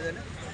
द्या.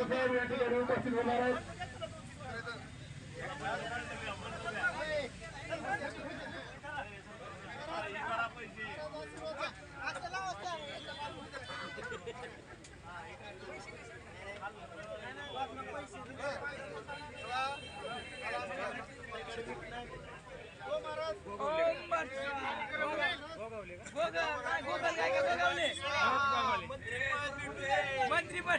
साहेब या ठिकाणी उपस्थित होणार आहेत मंत्री पण.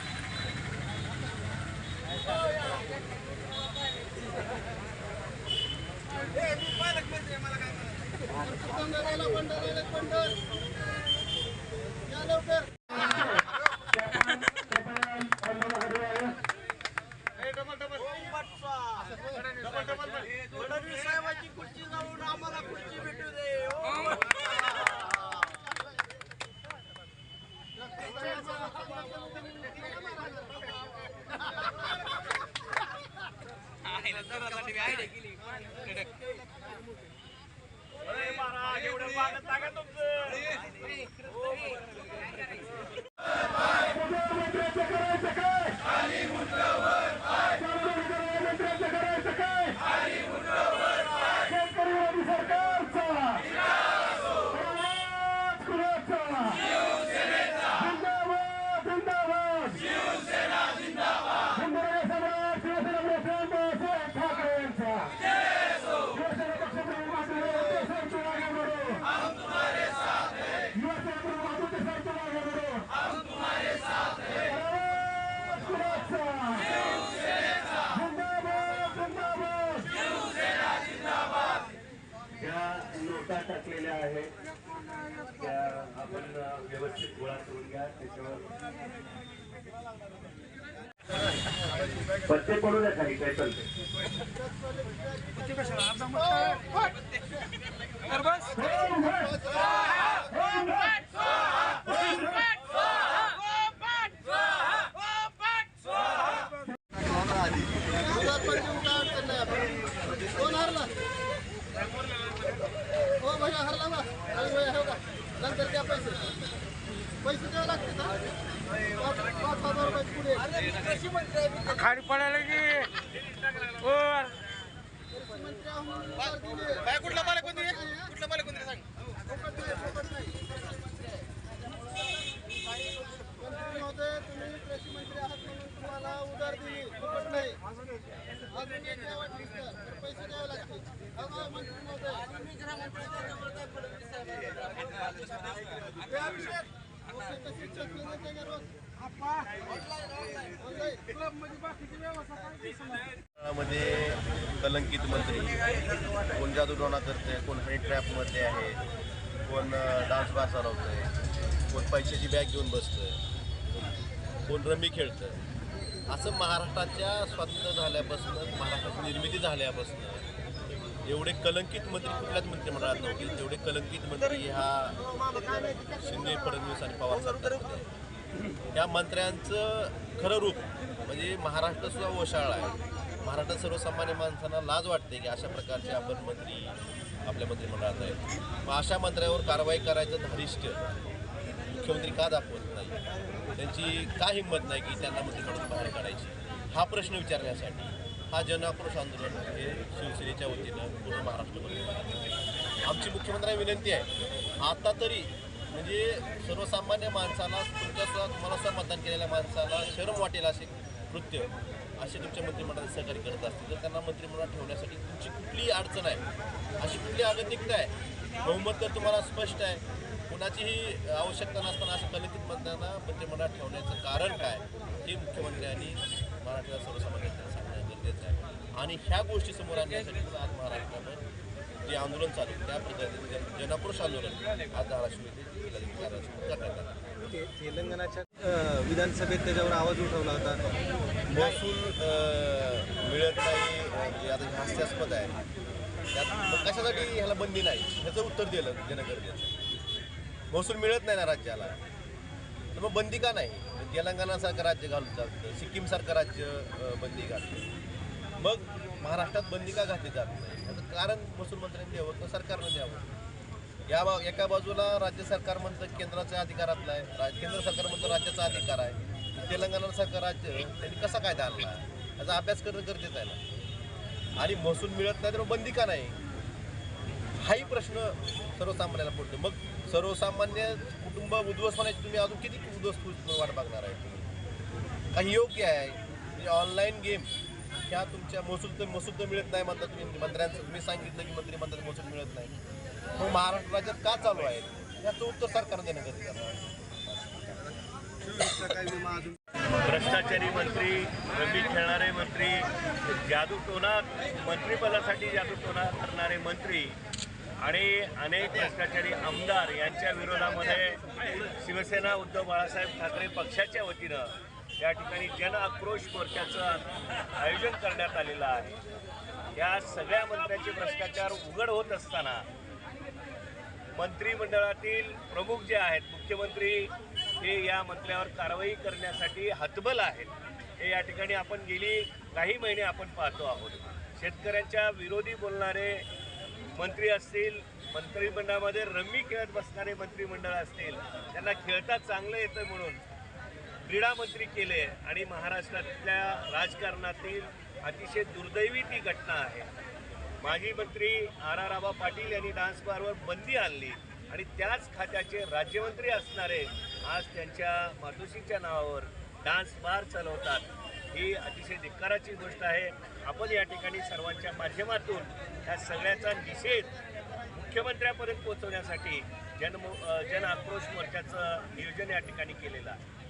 फडणवीस साहेबांची खुर्ची जाऊन आम्हाला खुर्ची भेटू दे. हो. करायचं काय मुख्यमंत्र्यांचं करायचं काय शेतकरी विरोधी सरकारचा आवाज कुणाचा? जिंदाबाद जिंदाबाद हिंदुराजा सम्राट शिवसेना प्रमुख बाळासाहेब ठाकरे यांचा शिवसेना पक्षप्रमुख माननीय उद्धव साहेब तुळागे बरोबर युवासेना प्रमुख आदित्य साहेब तुळागे बरोबर आवाज कुणाचा? जिंदाबाद जिंदाबाद ज्या नोटा टाकलेल्या आहेत. त्या आपण व्यवस्थित गोळा करून घ्या त्याच्यावर. पत्ते पडू द्या खाली काय चालते दुधात पण देऊ काय अडचण नाही आपण. कोण हरला हो भैया हरला ना आणि भैया हो का नंतर द्या पैसे द्यावे लागते का पाच पाच हजार रुपये पुढे खाली पडायला की. कुठला मालक कोणती? मालक कोणती सांग? तुम्ही कृषी मंत्री आहात म्हणून तुम्हाला उधार दिली. फुकट नाही. अजून पैसे द्यावे लागतील हो का, मंत्री महोदय ओके, तशीच चटणी देते का रोज? मध्ये कलंकित मंत्री कोण जादूटोणा करते कोण हनी ट्रॅपमध्ये आहे कोण डान्स बार चालवतंय कोण पैशाची बॅग घेऊन बसतं कोण रमी खेळतं असं महाराष्ट्राच्या स्वातंत्र्य झाल्यापासून महाराष्ट्राची निर्मिती झाल्यापासून एवढे कलंकित मंत्री कुठल्याच मंत्रिमंडळात नव्हते. तेवढे कलंकित मंत्री ह्या शिंदे फडणवीस आणि पवार सरकारमध्ये या मंत्र्यांचं खरं रूप म्हणजे महाराष्ट्र सुद्धा ओशाळा आहे. महाराष्ट्रात सर्वसामान्य माणसांना लाज वाटते की अशा प्रकारचे आपण मंत्री आपल्या मंत्रिमंडळात आहेत मग अशा मंत्र्यावर कारवाई करायचं धारिष्ट मुख्यमंत्री का दाखवत नाही? त्यांची का हिंमत नाही की त्यांना मंत्रिमंडळातून बाहेर काढायची? हा प्रश्न विचारण्यासाठी हा जनआक्रोश आंदोलन हे शिवसेनेच्या वतीनं पूर्ण महाराष्ट्रामध्ये आमची मुख्यमंत्र्यांना विनंती आहे आता तरी म्हणजे सर्वसामान्य माणसाला तुमच्या तुम्हाला असं मतदान केलेल्या माणसाला शरम वाटेल असे कृत्य असे तुमच्या मंत्रिमंडळात सहकारी करत असतील. तर त्यांना मंत्रिमंडळात ठेवण्यासाठी तुमची कुठलीही अडचण आहे अशी कुठली आगतिकता आहे बहुमत तर तुम्हाला स्पष्ट आहे. कुणाचीही आवश्यकता नसताना असं कलित मतदारांना मंत्रिमंडळात ठेवण्याचं कारण काय हे मुख्यमंत्र्यांनी मराठीला सर्वसामान्य गरजेचं आहे. आणि ह्या गोष्टी समोर आणण्यासाठी आज महाराष्ट्रावर जे आंदोलन चालू त्या पद्धतीने जनपुरुष आंदोलन आज धाराशिव तेलंगणाच्या विधानसभेत त्याच्यावर आवाज उठवला होता. महसूल मिळत नाही आता हास्यास्पद आहे त्यात कशासाठी ह्याला बंदी नाही? ह्याचं उत्तर दिलं देणं गरजेचं महसूल मिळत नाही ना राज्याला. तर मग बंदी का नाही? तेलंगणासारखं राज्य घालून चालतं. सिक्कीमसारखं राज्य बंदी घालतं. मग महाराष्ट्रात बंदी का घातली जात नाही? याचं कारण महसूल मंत्र्यांनी द्यावं किंवा सरकारनं द्यावं? या बा एका बाजूला राज्य सरकार म्हणतं केंद्राच्या अधिकारात आहे राज केंद्र सरकार म्हणतं राज्याचा अधिकार आहे. तेलंगणासारखं राज्य त्यांनी कसा कायदा आणला याचा अभ्यास करणं गरजेचं आहे ना. आणि महसूल मिळत नाही तर मग बंदी का नाही? हाही प्रश्न सर्वसामान्याला पडतो. मग सर्वसामान्य कुटुंब उद्ध्वस्त होण्याची तुम्ही अजून किती उद्ध्वस्त वाट बघणार आहे? काही योग्य आहे? म्हणजे ऑनलाईन गेम ह्या तुमच्या महसूल तर महसूल तर मिळत नाही म्हणता तुम्ही मंत्र्यांचं. तुम्ही सांगितलं की मंत्री म्हणतात महसूल मिळत नाही. मग महाराष्ट्र राज्यात का चालू आहे? याचं उत्तर सरकारनं देणं गरजेचं आहे. भ्रष्टाचारी मंत्री रमी खेळणारे मंत्री जादूटोना मंत्रिपदासाठी जादूटोना करणारे मंत्री आणि अनेक भ्रष्टाचारी आमदार यांच्या विरोधामध्ये शिवसेना उद्धव बाळासाहेब ठाकरे पक्षाच्या वतीनं या ठिकाणी जन आक्रोश मोर्चाचं आयोजन करण्यात आलेलं आहे. या सगळ्या मंत्र्यांचे भ्रष्टाचार उघड होत असताना मंत्रिमंडळातील प्रमुख जे आहेत मुख्यमंत्री हे या मंत्र्यावर कारवाई करण्यासाठी हतबल आहेत. हे या ठिकाणी आपण गेली काही महिने आपण पाहतो आहोत. शेतकऱ्यांच्या विरोधी बोलणारे मंत्री असतील मंत्रिमंडळामध्ये रम्मी खेळत बसणारे मंत्रिमंडळ असतील त्यांना खेळता चांगलं येतं म्हणून क्रीडा मंत्री केले आणि महाराष्ट्रातल्या राजकारणातील अतिशय दुर्दैवी ती घटना आहे. माजी मंत्री आर आर आबा पाटील यांनी डान्स बारवर बंदी आणली आणि त्याच खात्याचे राज्यमंत्री असणारे आज त्यांच्या मातोश्रीच्या नावावर डान्स बार चालवतात. ही अतिशय धिक्काराची गोष्ट आहे. आपण या ठिकाणी सर्वांच्या माध्यमातून ह्या सगळ्याचा निषेध मुख्यमंत्र्यापर्यंत पोहोचवण्यासाठी जन जन आक्रोश मोर्चाचं नियोजन या ठिकाणी केलेलं आहे.